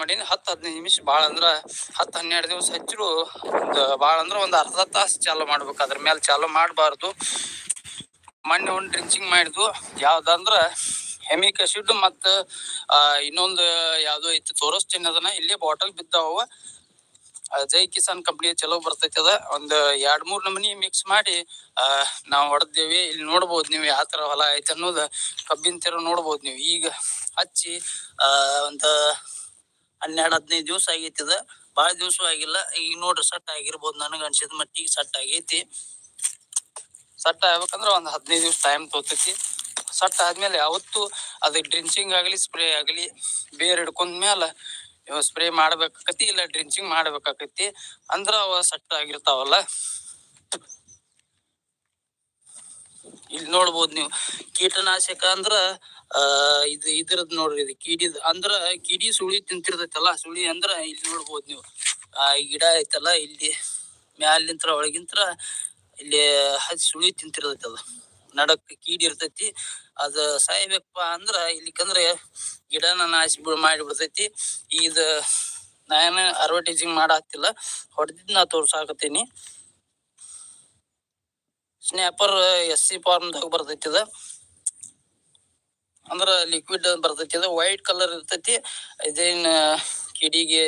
ಮಾಡೀನಿ. ಹತ್ತು ಹದಿನೈದು ನಿಮಿಷ ಭಾಳ ಅಂದ್ರೆ ಹತ್ತು ಹನ್ನೆರಡು ದಿವಸ ಹಚ್ಚಿರು. ಭಾಳ ಅಂದ್ರೆ ಒಂದು ಅರ್ಧ ತಾಸು ಚಾಲು ಮಾಡ್ಬೇಕು. ಅದ್ರ ಮೇಲೆ ಚಾಲು ಮಾಡಬಾರ್ದು. ಮಣ್ಣು ಒಂದು ಡ್ರಿಂಚಿಂಗ್ ಮಾಡಿದ್ವು. ಯಾವ್ದಂದ್ರೆ ಹೆಮಿಕ್ ಆಸಿಡ್ ಮತ್ತು ಇನ್ನೊಂದು ಯಾವುದೋ ಐತಿ ತೋರಿಸ್ತೀನಿ ಅದನ್ನ. ಇಲ್ಲೇ ಬಾಟಲ್ ಬಿದ್ದಾವ. ಜೈ ಕಿಸಾನ್ ಕಂಪ್ನಿ ಚಲೋ ಬರ್ತೈತಿ ಅದ. ಒಂದು ಎರಡ್ ಮೂರ್ ನಮೂನಿ ಮಿಕ್ಸ್ ಮಾಡಿ ನಾವು ಹೊಡೆದೇವಿ. ಇಲ್ಲಿ ನೋಡ್ಬೋದು ನೀವು ಯಾವ ತರ ಹೊಲ ಐತೆ ಅನ್ನೋದು ಕಬ್ಬಿನ ತೆರ ನೋಡ್ಬೋದು ನೀವು. ಈಗ ಹಚ್ಚಿ ಒಂದ್ ಹನ್ನೆರಡ್ ಹದಿನೈದು ದಿವಸ ಅದ ಬಾಳ ದಿವಸ ಆಗಿಲ್ಲ. ಈಗ ನೋಡ್ರಿ ಸಟ್ ಆಗಿರ್ಬೋದು ನನಗ ಅನ್ಸಿದ ಮಟ್ಟಿಗೆ ಸಟ್ ಆಗೈತಿ. ಸಟ್ ಆಗ್ಬೇಕಂದ್ರ ಒಂದ್ ಹದಿನೈದು ದಿವಸ ಟೈಮ್ ತೋತೈತಿ. ಸಟ್ ಆದ್ಮೇಲೆ ಯಾವತ್ತು ಅದಕ್ಕೆ ಡ್ರಿಂಚಿಂಗ್ ಆಗಲಿ, ಸ್ಪ್ರೇ ಆಗಲಿ, ಬೇರ್ ಹಿಡ್ಕೊಂಡ್ ಮ್ಯಾಲ ಸ್ಪ್ರೇ ಮಾಡ್ಬೇಕಾಕತಿ ಇಲ್ಲ ಡ್ರಿಂಚಿಂಗ್ ಮಾಡ್ಬೇಕಾಕತಿ ಅಂದ್ರ ಅವ ಸಟ್ ಆಗಿರ್ತಾವಲ್ಲ. ಇಲ್ಲಿ ನೋಡ್ಬೋದು ನೀವು ಕೀಟನಾಶಕ ಅಂದ್ರ ಆ, ಇದು ಇದ್ರದ್ ನೋಡ್ರಿ ಇದು ಕಿಡಿದ್, ಅಂದ್ರ ಕಿಡಿ ಸುಳಿ ತಿಂತಿರ್ತೈತಲ್ಲ, ಸುಳಿ ಅಂದ್ರ ಇಲ್ಲಿ ನೋಡ್ಬೋದು ನೀವು. ಆ, ಗಿಡ ಐತಲ್ಲ, ಇಲ್ಲಿ ಮ್ಯಾಲಿಂತ್ರ ಒಳಗಿಂತ್ರ ಇಲ್ಲಿ ಹಚ್ಚಿ ಸುಳಿ ತಿಂತಿರ್ತೈತಿ ಅದು ನಡಕ್ ಕೀಡಿ ಇರ್ತೈತಿ, ಅದ ಸಾಯ್ಬೇಕಪ್ಪ ಅಂದ್ರ ಇಲ್ಲಿಕಂದ್ರೆ ಗಿಡನ ನಾಶ ಮಾಡಿ ಬಿಡ್ತೈತಿ ಇದ ನಾನು ಅಡ್ವರ್ಟೈಸಿಂಗ್ ಮಾಡಾಕ್ತಿಲ್ಲ, ಹೊಡೆದಿದ್ ನಾ ತೋರ್ಸಾಕತ್ತೀನಿ. ಸ್ನ್ಯಾಪರ್ ಎಸ್ ಸಿ ಫಾರ್ಮ್ದಾಗ ಬರ್ತೈತಿ ಅದ. ಅಂದ್ರ ಲಿಕ್ವಿಡ್ ಬರ್ತೈತಿ, ಅದು ವೈಟ್ ಕಲರ್ ಇರ್ತೈತಿ, ಇದೇನ್ ಕಿಡಿಗೆ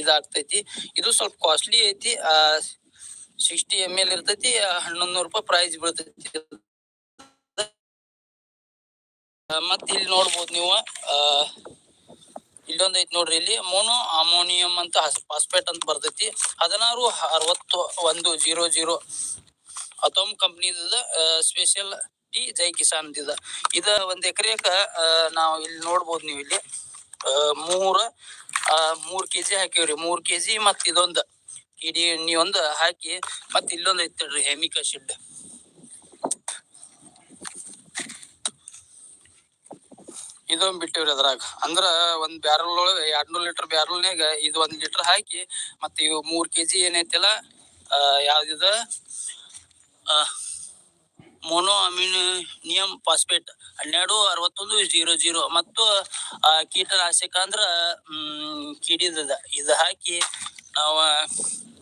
ಇದಾಗ್ತೈತಿ. ಇದು ಸ್ವಲ್ಪ ಕಾಸ್ಟ್ಲಿ ಐತಿ, ಆ ಸಿಕ್ಸ್ಟಿ ಎಂ ಎಲ್ ಇರ್ತೈತಿ ಹನ್ನೊಂದು ರೂಪಾಯಿ ಪ್ರೈಸ್ ಬೀಳ್ತೈತಿ. ಮತ್ ಇಲ್ಲಿ ನೋಡ್ಬೋದು ನೀವು ಇಲ್ಲೊಂದ್ ಐತಿ ನೋಡ್ರಿ ಇಲ್ಲಿ ಮೋನೋ ಅಮೋನಿಯಂ ಅಂತ ಫಾಸ್ಫೇಟ್ ಅಂತ ಬರ್ತೈತಿ. ಹದಿನಾರು ಅರವತ್ತು ಒಂದು ಜೀರೋ ಜೀರೋ. ಅತೋಮ್ ಕಂಪ್ನಿದ ಸ್ಪೆಷಲ್ ಜೈ ಕಿಸಾನ್ ಇದ ಇದ ಒಂದ್ ಎಕರೆಕ ನಾವು ಇಲ್ಲಿ ನೋಡ್ಬೋದು ನೀವು ಇಲ್ಲಿ. ಮೂರು ಮೂರ ಕೆಜಿ ಹಾಕಿವ್ರಿ ಮೂರ್ ಕೆಜಿ ಮತ್ ಇದೊಂದ್. ಇಡೀ ಒಂದ್ ಹಾಕಿ ಮತ್ ಇಲ್ಲೊಂದ್ ಐತಿ ಹೆಮಿಕಾ ಶೆಡ್. ಇದೊಂದ್ ಬಿಟ್ಟಿವ್ರಿ ಅದ್ರಾಗ. ಅಂದ್ರ ಒಂದ್ ಬ್ಯಾರಲ್ ಒಳಗ ಎರಡ್ನೂರ್ ಲೀಟರ್ ಬ್ಯಾರಲ್ನಾಗ ಇದು ಒಂದ್ ಲೀಟರ್ ಹಾಕಿ ಮತ್ ಇವು ಮೂರ್ ಕೆಜಿ ಏನೈತಿಲ್ಲ ಯಾವ್ದಿದ ಮೋನೋ ಅಮಿನಿಯಂ ಫಾಸ್ಫೇಟ್ ಹನ್ನೆರಡು, ಅರವತ್ತೊಂದು ಜೀರೋ ಜೀರೋ ಮತ್ತು ಕೀಟನಾಶಕ ಅಂದ್ರ ಹ್ಮ್, ಕಿಡಿದದ. ಇದು ಹಾಕಿ ನಾವ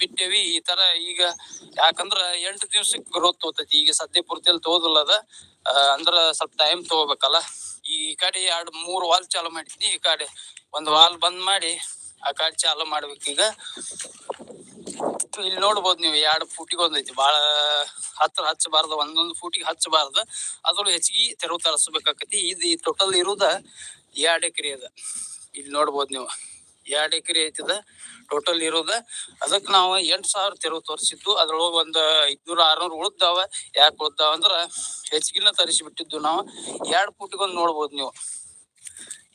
ಬಿಟ್ಟೇವಿ. ಈ ತರ ಈಗ ಯಾಕಂದ್ರ ಎಂಟು ದಿವ್ಸಕ್ಕೆ ಗ್ರೋತ್ ತೋತೈತಿ ಈಗ ಸದ್ಯ ಪೂರ್ತಿಯಲ್ಲಿ ತೋದಲ್ಲ ಅದ. ಅಂದ್ರೆ ಸ್ವಲ್ಪ ಟೈಮ್ ತಗೋಬೇಕಲ್ಲ. ಈ ಕಡೆ ಎರಡು, ಮೂರು ವಾಲ್ ಚಾಲು ಮಾಡಿದ್ನಿ. ಈ ಕಡೆ ಒಂದು ವಾಲ್ ಬಂದ್ ಮಾಡಿ ಆ ಕಡೆ ಚಾಲು ಮಾಡ್ಬೇಕೀಗ ಇಲ್ಲಿ ನೋಡ್ಬೋದು ನೀವು ಎರಡು ಫೂಟಿಗೆ ಒಂದೈತಿ. ಬಾಳ ಹತ್ರ ಹಚ್ಚಬಾರ್ದು, ಒಂದೊಂದು ಫೂಟಿಗೆ ಹಚ್ಚಬಾರ್ದು. ಅದ್ರೊಳಗೆ ಹೆಚ್ಚಿಗೆ ತೆರವು ತರಿಸ್ಬೇಕಾಕತಿ. ಇದು ಟೋಟಲ್ ಇರುದ ಎರಡು ಎಕರೆ ಅದ. ಇಲ್ಲಿ ನೋಡ್ಬೋದು ನೀವು. ಎರಡು ಎಕರೆ ಐತಿದ ಟೋಟಲ್ ಇರೋದ. ಅದಕ್ಕೆ ನಾವು ಎಂಟ್ ಸಾವಿರ ತೆರವು ತೋರಿಸಿದ್ದು. ಅದ್ರೊಳಗೆ ಒಂದು ಐದ್ನೂರ, ಆರ್ನೂರು ಉಳ್ದಾವ. ಯಾಕೆ ಉಳ್ದಾವ ಅಂದ್ರ ಹೆಚ್ಚಿಗಿನ ತರಿಸಿ ಬಿಟ್ಟಿದ್ದು ನಾವು. ಎರಡು ಫೂಟಿಗೆ ಒಂದು ನೋಡ್ಬೋದು ನೀವು.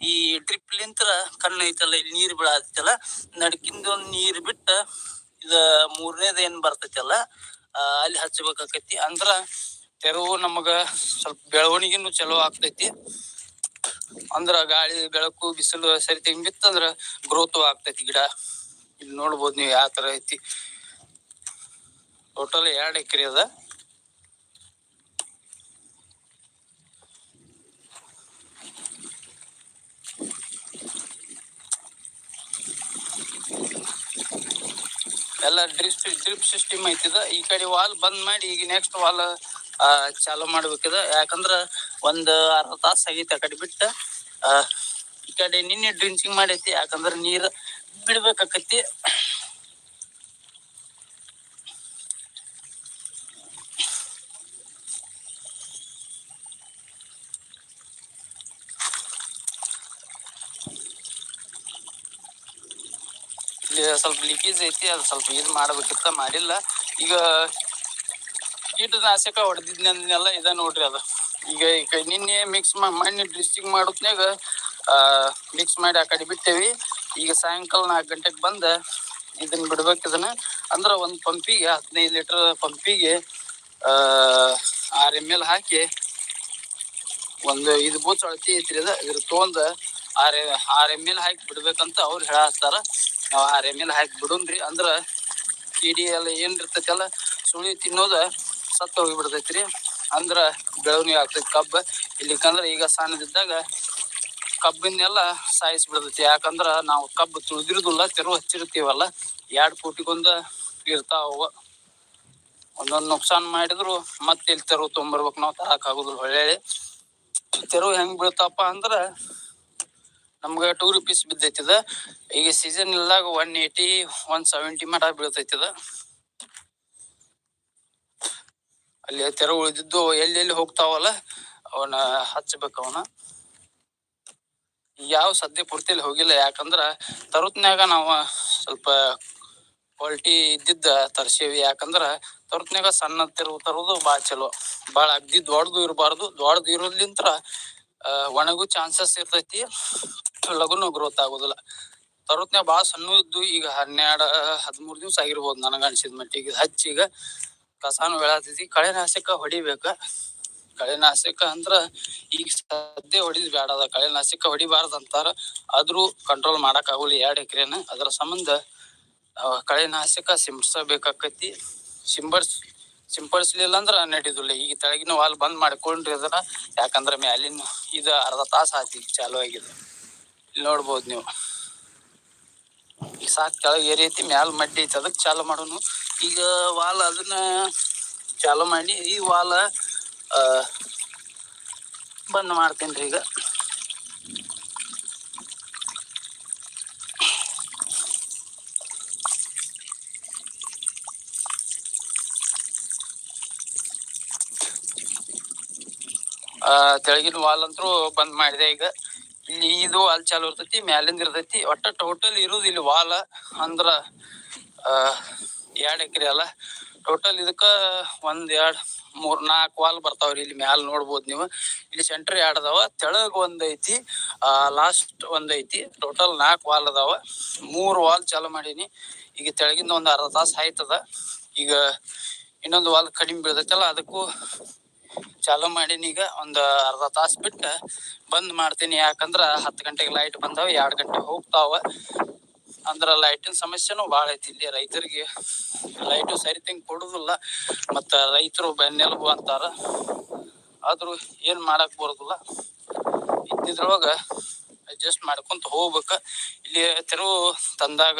ಈ ಟ್ರಿಪ್ಲಿಂತ್ರ ಕಣ್ಣು ಐತಲ್ಲ ಇಲ್ಲಿ ನೀರು ಬೀಳಾತೈತಲ್ಲ. ನಡ್ಕಿಂದ ನೀರು ಬಿಟ್ಟ ಇದ ಮೂರನೇದ ಏನ್ ಬರ್ತೈತಲ್ಲ ಅಲ್ಲಿ ಹಚ್ಚಬೇಕಾಕೈತಿ ಅಂದ್ರ ತೆರವು ನಮಗ ಸ್ವಲ್ಪ ಬೆಳವಣಿಗೆನು ಚಲೋ ಆಗ್ತೈತಿ. ಅಂದ್ರ ಗಾಳಿ, ಬೆಳಕು, ಬಿಸಿಲು ಸರಿ ಬಿತ್ತಂದ್ರ ಗ್ರೋತ್ ಆಗ್ತೈತಿ ಗಿಡ. ಇಲ್ಲಿ ನೋಡ್ಬೋದು ನೀವು ಯಾವ ತರ ಐತಿ. ಟೋಟಲ್ ಎರಡು ಎಕರೆ ಅದ. ಎಲ್ಲ ಡ್ರಿಪ್ ಡ್ರಿಪ್ ಸಿಸ್ಟಮ್ ಐತಿದ. ಈ ಕಡೆ ವಾಲ್ ಬಂದ್ ಮಾಡಿ ಈಗ ನೆಕ್ಸ್ಟ್ ವಾಲ್ ಚಾಲು ಮಾಡ್ಬೇಕಿದ. ಯಾಕಂದ್ರ ಒಂದ್ ಅರ್ಧ ತಾಸ ಆಗೈತಿ ಆ ಕಡೆ ಬಿಟ್ಟ. ಈ ಕಡೆ ನಿನ್ನೆ ಡ್ರಿಂಚಿಂಗ್ ಮಾಡೈತಿ. ಯಾಕಂದ್ರ ನೀರ್ ಬಿಡ್ಬೇಕಾಕತಿ ಇಲ್ಲಿ ಸ್ವಲ್ಪ ಲೀಕೇಜ್ ಐತಿ, ಅದು ಸ್ವಲ್ಪ ಇದು ಮಾಡ್ಬೇಕಿತ್ತ, ಮಾಡಿಲ್ಲ. ಈಗ ಕೀಟನಾಶಕ ಹೊಡೆದಿದ್ನೆಲ್ಲ ಇದ ನೋಡ್ರಿ ಅದು. ಈಗ ಈಗ ನಿನ್ನೆ ಮಿಕ್ಸ್ ಮಣ್ಣು ಡ್ರಿಸ್ಟಿಂಗ್ ಮಾಡೋತ್ನ್ಯಾಗ ಮಿಕ್ಸ್ ಮಾಡಿ ಆ ಕಡೆ ಬಿಟ್ಟೇವಿ. ಈಗ ಸಾಯಂಕಾಲ ನಾಲ್ಕು ಗಂಟೆಗೆ ಬಂದ ಇದನ್ನ ಬಿಡ್ಬೇಕು ಇದನ್ನ. ಅಂದ್ರೆ ಒಂದು ಪಂಪಿಗೆ, ಹದಿನೈದು ಲೀಟರ್ ಪಂಪಿಗೆ ಆರ್ ಎಂ ಎಲ್ ಹಾಕಿ ಒಂದು ಇದು ಬೂಚ್ ಅಳತಿ ಐತ್ರಿ ಅದ. ಇದ್ರ ತೊಗೊಂಡು ಆರ್ ಆರ್ ಎಂ ಎಲ್ ಹಾಕಿ ಬಿಡ್ಬೇಕಂತ ಅವ್ರು ಹೇಳತ್ತಾರ ನಾವ್ ಆ ರೆಮಿನ ಹಾಕಿ ಬಿಡುನ್ರಿ ಅಂದ್ರ ಕೀಡಿ ಎಲ್ಲ ಏನ್ ಇರ್ತೈತಲ್ಲ, ಸುಳಿ ತಿನ್ನೋದ ಸತ್ತ ಬಿಡ್ತೈತ್ರಿ ಅಂದ್ರ ಬೆಳವಣಿಗೆ ಆಗ್ತೈತಿ ಕಬ್ಬ. ಇಲ್ಲಿಕಂದ್ರ ಈಗ ಸಣ್ಣದಿದ್ದಾಗ ಕಬ್ಬಿನೆಲ್ಲ ಸಾಯಿಸಿ ಬಿಡ್ತೈತಿ ಯಾಕಂದ್ರ ನಾವು ಕಬ್ಬು ತುಳಿದಿರುದಿಲ್ಲ, ತೆರು ಹಚ್ಚಿರ್ತೀವಲ್ಲ ಎರಡು ಫೂಟಿಗೊಂದ ಇರ್ತಾವ. ಒಂದೊಂದು ನುಕ್ಸಾನ್ ಮಾಡಿದ್ರು ಮತ್ತೆ ಇಲ್ಲಿ ತೆರವು ತೊಗೊಂಬರ್ಬೇಕು ನಾವು ತರಕ್ ಆಗುದಿಲ್ಲ. ಹೊಳ್ಳಿ ತೆರವು ಹೆಂಗ್ ಬೀಳ್ತಪ್ಪ ಅಂದ್ರ ನಮ್ಗ ಟೂ ರುಪೀಸ್ ಬಿದ್ದೈತಿದ. ಈಗ ಸೀಸನ್ ಇಲ್ದಾಗ ಒನ್ ಏಯ್ಟಿ ಒನ್ ಸೆವೆಂಟಿ ಮಟ ಬೀಳ್ತೈತಿದ. ಅಲ್ಲಿ ತೆರವು ಉಳಿದಿದ್ದು ಎಲ್ಲೆಲ್ಲಿ ಹೋಗ್ತಾವಲ್ಲ ಅವನ ಹಚ್ಚಬೇಕು ಅವನ ಯಾವ ಸದ್ಯ ಪೂರ್ತಿಯಲ್ಲಿ ಹೋಗಿಲ್ಲ, ಯಾಕಂದ್ರ ತರುತ್ನ್ಯಾಗ ನಾವು ಸ್ವಲ್ಪ ಕ್ವಾಲಿಟಿ ಇದ್ದಿದ್ದ ತರ್ಸೇವಿ. ಯಾಕಂದ್ರ ತರುತ್ನ್ಯಾಗ ಸಣ್ಣ ತಿರುವು ತರೋದು ಭಾಳ ಚಲೋ. ಭಾಳ ಅಗ್ದಿ ದೊಡ್ಡದು ಇರಬಾರ್ದು. ದೊಡ್ಡದು ಇರೋದ್ಲಿಂತ್ರ ಒಣಗು ಚಾನ್ಸಸ್ ಇರ್ತೈತಿ. ಲಗುನು ಗ್ರೋತ್ ಆಗೋದಿಲ್ಲ. ತರುತ್ನ್ಯಾಗ ಭಾಳ ಸಣ್ಣ ಇದ್ದು ಈಗ ಹನ್ನೆರಡು ಹದಿಮೂರು ದಿವಸ ಆಗಿರ್ಬೋದು ನನಗ ಅನ್ಸಿದ ಮಟ್ಟಿಗೆ. ಹಚ್ಚಿ ಈಗ ಕಸಾನು ಬೆಳತೈತಿ ಕಳೆನಾಶಕ ಹೊಡಿಬೇಕ. ಕಳೆನಾಶಕ ಅಂದ್ರ ಈಗ ಸದ್ಯ ಹೊಡಿದ್ ಬ್ಯಾಡ ಅದ. ಕಳೆನಾಶಕ ಹೊಡಿಬಾರ್ದು ಅಂತಾರ ಆದ್ರೂ ಕಂಟ್ರೋಲ್ ಮಾಡಕ್ ಆಗುಲ್ಲ ಎರಡ್ ಎಕರೆನ. ಅದರ ಸಂಬಂಧ ಕಳೆನಾಶಕ ಸಿಂಪಡಿಸಬೇಕಾಕತಿ ಸಿಂಪಡಿಸ್ ಸಿಂಪಡಿಸ್ಲಿಲ್ಲ ಅಂದ್ರ ನಡೀದಿಲ್ಲ. ಈಗ ತೆಳಗಿನ ವಾಲ್ ಬಂದ್ ಮಾಡ್ಕೊಂಡ್ರಿ ಅದನ್ನ ಯಾಕಂದ್ರ ಮ್ಯಾಲಿನ ಇದು ಅರ್ಧ ತಾಸ ಆತಿ ಚಾಲು ಆಗಿದೆ. ಇಲ್ಲಿ ನೋಡ್ಬೋದು ನೀವು. ಈಗ ಸಾಕ್ ಕೆಳಗೆ ಏರಿ ಐತಿ, ಮ್ಯಾಲ ಮಡ್ಡಿ ಐತಿ, ಅದಕ್ಕೆ ಚಾಲು ಮಾಡೋನು. ಈಗ ವಾಲ್ ಅದನ್ನ ಚಾಲು ಮಾಡಿ, ಈ ವಾಲ್ ಬಂದ್ ಮಾಡ್ತೀನಿ ರೀ ಈಗ ತೆಳಗಿನ ವಾಲ್ ಅಂತೂ ಬಂದ್ ಮಾಡಿದೆ ಈಗ. ಇದು ಅಲ್ಲಿ ಚಾಲು ಇರ್ತೈತಿ, ಮ್ಯಾಲಿಂದ ಇರ್ತೈತಿ. ಒಟ್ಟ ಟೋಟಲ್ ಇರುದು ಇಲ್ಲಿ ವಾಲ್ ಅಂದ್ರ ಎರಡ್ ಎಕರೆ ಅಲ್ಲ. ಟೋಟಲ್ ಇದಕ್ಕ ಒಂದ್ ಎರಡ್, ಮೂರ್, ನಾಲ್ಕು ವಾಲ್ ಬರ್ತಾವ್ರಿ ಇಲ್ಲಿ ಮ್ಯಾಲ ನೋಡ್ಬೋದು ನೀವು. ಇಲ್ಲಿ ಸೆಂಟರ್ ಎರಡ್ ಅದಾವ, ತೆಳಗ್ ಒಂದೈತಿ ಲಾಸ್ಟ್ ಒಂದ್ ಐತಿ. ಟೋಟಲ್ ನಾಲ್ಕ್ ವಾಲ್ ಅದಾವ. ಮೂರ್ ವಾಲ್ ಚಾಲು ಮಾಡೀನಿ. ಈಗ ತೆಳಗಿಂದ ಒಂದ್ ಅರ್ಧ ತಾಸ ಆಯ್ತದ. ಈಗ ಇನ್ನೊಂದು ವಾಲ್ ಕಡಿಮೆ ಬೀಳ್ತೈತಲ್ಲ, ಅದಕ್ಕೂ ಚಾಲು ಮಾಡೀನಿ ಈಗ. ಒಂದು ಅರ್ಧ ತಾಸು ಬಿಟ್ಟು ಬಂದ್ ಮಾಡ್ತೀನಿ. ಯಾಕಂದ್ರ ಹತ್ತು ಗಂಟೆಗೆ ಲೈಟ್ ಬಂದಾವ, ಎರಡು ಗಂಟೆ ಹೋಗ್ತಾವ. ಅಂದ್ರ ಲೈಟಿನ ಸಮಸ್ಯೆನೂ ಭಾಳ ಐತಿ ಇಲ್ಲಿ ರೈತರಿಗೆ. ಲೈಟು ಸರಿ ತಿಂಗ್ ಕೊಡುದಿಲ್ಲ. ಮತ್ತ ರೈತರು ಬೆನ್ನೆಲುಬು ಅಂತಾರ. ಆದ್ರೂ ಏನ್ ಮಾಡಕ್ ಬರೋದಿಲ್ಲ. ಇದ್ದಿದ್ರೊಳಗ ಅಡ್ಜಸ್ಟ್ ಮಾಡ್ಕೊಂತ ಹೋಗ್ಬೇಕ. ಇಲ್ಲಿ ತೆರವು ತಂದಾಗ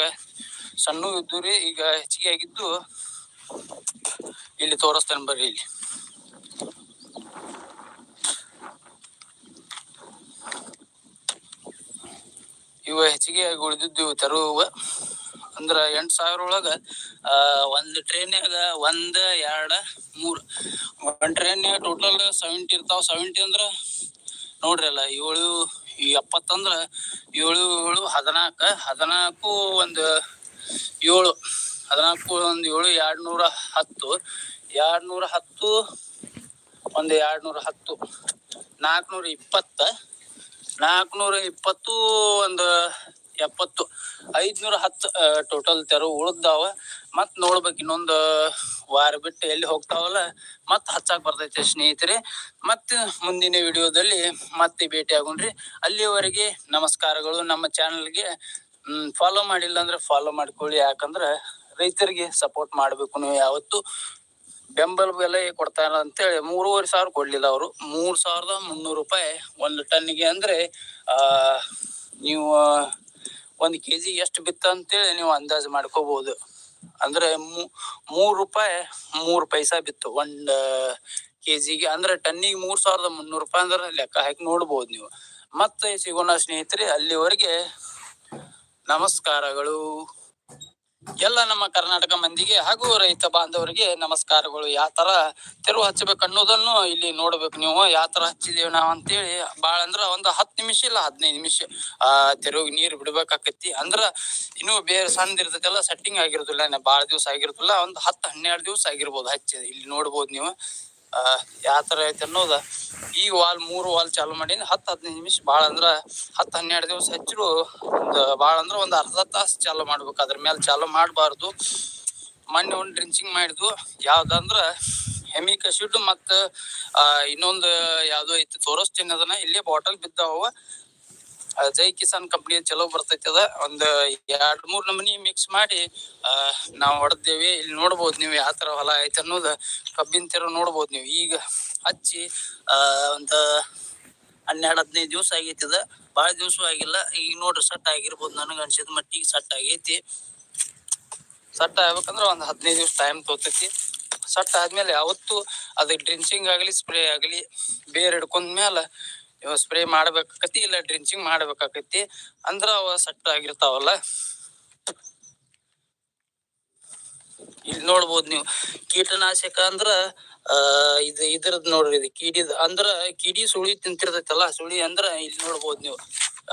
ಸಣ್ಣ ಇದ್ದು ರೀ ಈಗ ಹೆಚ್ಚಿಗೆ ಆಗಿದ್ದು ಇಲ್ಲಿ ತೋರಿಸ್ತೇನೆ ಬರ್ರಿ ಇಲ್ಲಿ. ಇವ ಹೆಚ್ಚಿಗೆ ಆಗಿ ಉಳಿದಿದ್ದು ತರುವ ಅಂದ್ರ ಎಂಟ್ ಸಾವಿರ ಒಳಗ ಆ, ಒಂದ್ ಟ್ರೈನ್ಯಾಗ ಒಂದ್, ಎರಡ್, ಮೂರ್. ಒಂದ್ ಟ್ರೈನ್ಯಾಗ ಟೋಟಲ್ ಸೆವೆಂಟಿ ಇರ್ತಾವ. ಸೆವೆಂಟಿ ಅಂದ್ರ ನೋಡ್ರಿ ಅಲ್ಲ, ಏಳು ಎಪ್ಪತ್ತಂದ್ರ ಏಳು ಏಳು, ಹದಿನಾಲ್ಕ, ಹದಿನಾಲ್ಕು ಒಂದ್ ಏಳು. ಹದಿನಾಲ್ಕು ಒಂದ್ ಏಳು ಎರಡ್ ನೂರ ಹತ್ತು. ಎರಡ್ ನೂರ ಹತ್ತು ಒಂದ್ ಎರಡ್ ನೂರ ಹತ್ತು. ನಾಲ್ಕನೂರ ಇಪ್ಪತ್ತ. ನಾಲ್ಕನೂರ ಇಪ್ಪತ್ತು ಒಂದು ಎಪ್ಪತ್ತು, ಐದ್ನೂರ ಹತ್ತು ಟೋಟಲ್ ತೆರವು ಉಳ್ದಾವ. ಮತ್ ನೋಡ್ಬೇಕು ಇನ್ನೊಂದು ವಾರ ಬಿಟ್ಟು ಎಲ್ಲಿ ಹೋಗ್ತಾವಲ್ಲ ಮತ್ ಹಚ್ಚಾಕ್ ಬರ್ತೈತೆ ಸ್ನೇಹಿತರೆ. ಮತ್ತೆ ಮುಂದಿನ ವಿಡಿಯೋದಲ್ಲಿ ಮತ್ತೆ ಭೇಟಿ ಆಗೋಣ್ರಿ ಅಲ್ಲಿವರೆಗೆ ನಮಸ್ಕಾರಗಳು. ನಮ್ಮ ಚಾನಲ್ಗೆ ಫಾಲೋ ಮಾಡಿಲ್ಲ ಅಂದ್ರೆ ಫಾಲೋ ಮಾಡ್ಕೊಳ್ಳಿ. ಯಾಕಂದ್ರೆ ರೈತರಿಗೆ ಸಪೋರ್ಟ್ ಮಾಡ್ಬೇಕು ನೀವು ಯಾವತ್ತು. ಬೆಂಬಲ ಬೆಲೆ ಕೊಡ್ತಾರ ಅಂತೇಳಿ ಮೂರುವರೆ ಸಾವಿರ ಕೊಡ್ಲಿಲ್ಲ ಅವರು. ಮೂರ್ ಸಾವಿರದ ಮುನ್ನೂರು ರೂಪಾಯಿ ಒಂದು ಟನ್ನಿಗೆ ಅಂದ್ರೆ, ಆ, ನೀವು ಒಂದು ಕೆ ಜಿ ಎಷ್ಟು ಬಿತ್ತ ಅಂತೇಳಿ ನೀವು ಅಂದಾಜು ಮಾಡ್ಕೋಬಹುದು ಅಂದ್ರೆ ಮೂರ್ ರೂಪಾಯಿ ಮೂರು ಪೈಸಾ ಬಿತ್ತು. ಒಂದ್ ಕೆಜಿಗೆ ಅಂದ್ರೆ ಟನ್ನಿಗೆ ಮೂರ್ ಸಾವಿರದ ಮುನ್ನೂರು ರೂಪಾಯಿ ಅಂದ್ರೆ ಲೆಕ್ಕ ಹಾಕಿ ನೋಡ್ಬೋದು ನೀವು. ಮತ್ತೆ ಸಿಗೋಣ ಸ್ನೇಹಿತರೆ, ಅಲ್ಲಿವರೆಗೆ ನಮಸ್ಕಾರಗಳು. ಎಲ್ಲ ನಮ್ಮ ಕರ್ನಾಟಕ ಮಂದಿಗೆ ಹಾಗೂ ರೈತ ಬಾಂಧವರಿಗೆ ನಮಸ್ಕಾರಗಳು. ಯಾವ ತರ ತೆರವು ಹಚ್ಚಬೇಕು ಅನ್ನೋದನ್ನು ಇಲ್ಲಿ ನೋಡ್ಬೇಕು ನೀವು. ಯಾವ ತರ ಹಚ್ಚಿದೇವ್ ನಾವ್ ಅಂತೇಳಿ ಬಾಳ ಅಂದ್ರ ಒಂದ್ ಹತ್ತು ನಿಮಿಷ ಇಲ್ಲ ಹದಿನೈದು ನಿಮಿಷ, ಆ ತೆರವು ನೀರ್ ಬಿಡ್ಬೇಕಾಕತಿ ಅಂದ್ರ ಇನ್ನು ಬೇರೆ ಸಣ್ಣ ಇರ್ತೈತಲ್ಲ ಸೆಟ್ಟಿಂಗ್ ಆಗಿರೋದಿಲ್ಲ ಬಾಳ ದಿವಸ ಆಗಿರುದಿಲ್ಲ, ಒಂದ್ ಹತ್ತು ಹನ್ನೆರಡು ದಿವಸ ಆಗಿರ್ಬೋದು ಹಚ್ಚಿ. ಇಲ್ಲಿ ನೋಡ್ಬೋದು ನೀವು. ಯಾವ ತರ ಐತೆ ಅನ್ನೋದ ಈ ವಾಲ್ ಮೂರು ವಾಲ್ ಚಾಲು ಮಾಡೀನಿ. ಹತ್ತು ಹದಿನೈದು ನಿಮಿಷ ಭಾಳ ಅಂದ್ರ ಹತ್ತು ಹನ್ನೆರಡು ದಿವಸ ಹಚ್ಚಿರು ಒಂದು ಭಾಳ ಅಂದ್ರ ಒಂದು ಅರ್ಧ ತಾಸು ಚಾಲು ಮಾಡ್ಬೇಕು. ಅದ್ರ ಮೇಲೆ ಚಾಲು ಮಾಡಬಾರ್ದು. ಮಣ್ಣು ಒಂದು ಡ್ರಿಂಚಿಂಗ್ ಮಾಡಿದ್ವು. ಯಾವ್ದಂದ್ರ ಹೆಮಿಕಸಿಡ್ ಮತ್ತ ಮತ್ತು ಇನ್ನೊಂದು ಯಾವುದೋ ಐತಿ, ತೋರಿಸ್ತೀನಿ ಅದನ್ನ. ಇಲ್ಲೇ ಬಾಟಲ್ ಬಿದ್ದಾವ ಜೈ ಕಿಸಾನ್ ಕಂಪ್ನಿ ಚಲೋ ಬರ್ತೈತಿ ಅದ. ಒಂದ್ ಎರಡ್ ಮೂರ್ ನಮನಿ ಮಿಕ್ಸ್ ಮಾಡಿ ನಾವ್ ಹೊಡೆದೇವಿ. ಇಲ್ಲಿ ನೋಡ್ಬೋದು ನೀವು ಯಾವ ತರ ಹೊಲ ಐತೆ ಅನ್ನೋದು. ಕಬ್ಬಿನ ತೆರ ನೋಡ್ಬೋದು ನೀವು. ಈಗ ಹಚ್ಚಿ ಒಂದ್ ಹನ್ನೆರಡ್, ಹದಿನೈದು ದಿವಸ ಆಗೈತಿ ಅದ. ಬಾಳ ದಿವಸ ಆಗಿಲ್ಲ. ಈಗ ನೋಡ್ರಿ ಸಟ್ ಆಗಿರ್ಬೋದು ನನಗ ಅನ್ಸಿದ ಮಟ್ಟಿಗೆ ಸಟ್ ಆಗೈತಿ. ಸಟ್ ಆಗ್ಬೇಕಂದ್ರೆ ಒಂದ್ ಹದಿನೈದು ದಿವಸ ಟೈಮ್ ತೋತೈತಿ. ಸಟ್ ಆದ್ಮೇಲೆ ಯಾವತ್ತು ಅದಕ್ಕೆ ಡ್ರಿಂಚಿಂಗ್ ಆಗಲಿ, ಸ್ಪ್ರೇ ಆಗಲಿ, ಬೇರ್ ಹಿಡ್ಕೊಂಡ್ ಮ್ಯಾಲ ಸ್ಪ್ರೇ ಮಾಡ್ಬೇಕಾಕತಿ ಇಲ್ಲ ಡ್ರಿಂಚಿಂಗ್ ಮಾಡ್ಬೇಕಾಕತಿ ಅಂದ್ರ ಅವ ಸಟ್ ಆಗಿರ್ತಾವಲ್ಲ. ಇಲ್ಲಿ ನೋಡ್ಬೋದು ನೀವು. ಕೀಟನಾಶಕ ಅಂದ್ರ ಇದು ಇದ್ರದ್ ನೋಡ್ರಿ ಇದು ಕೀಡಿದ್, ಅಂದ್ರ ಕಿಡಿ ಸುಳಿ ತಿಂತಿರ್ತೈತಲ್ಲ, ಸುಳಿ ಅಂದ್ರ ಇಲ್ಲಿ ನೋಡ್ಬೋದು ನೀವು.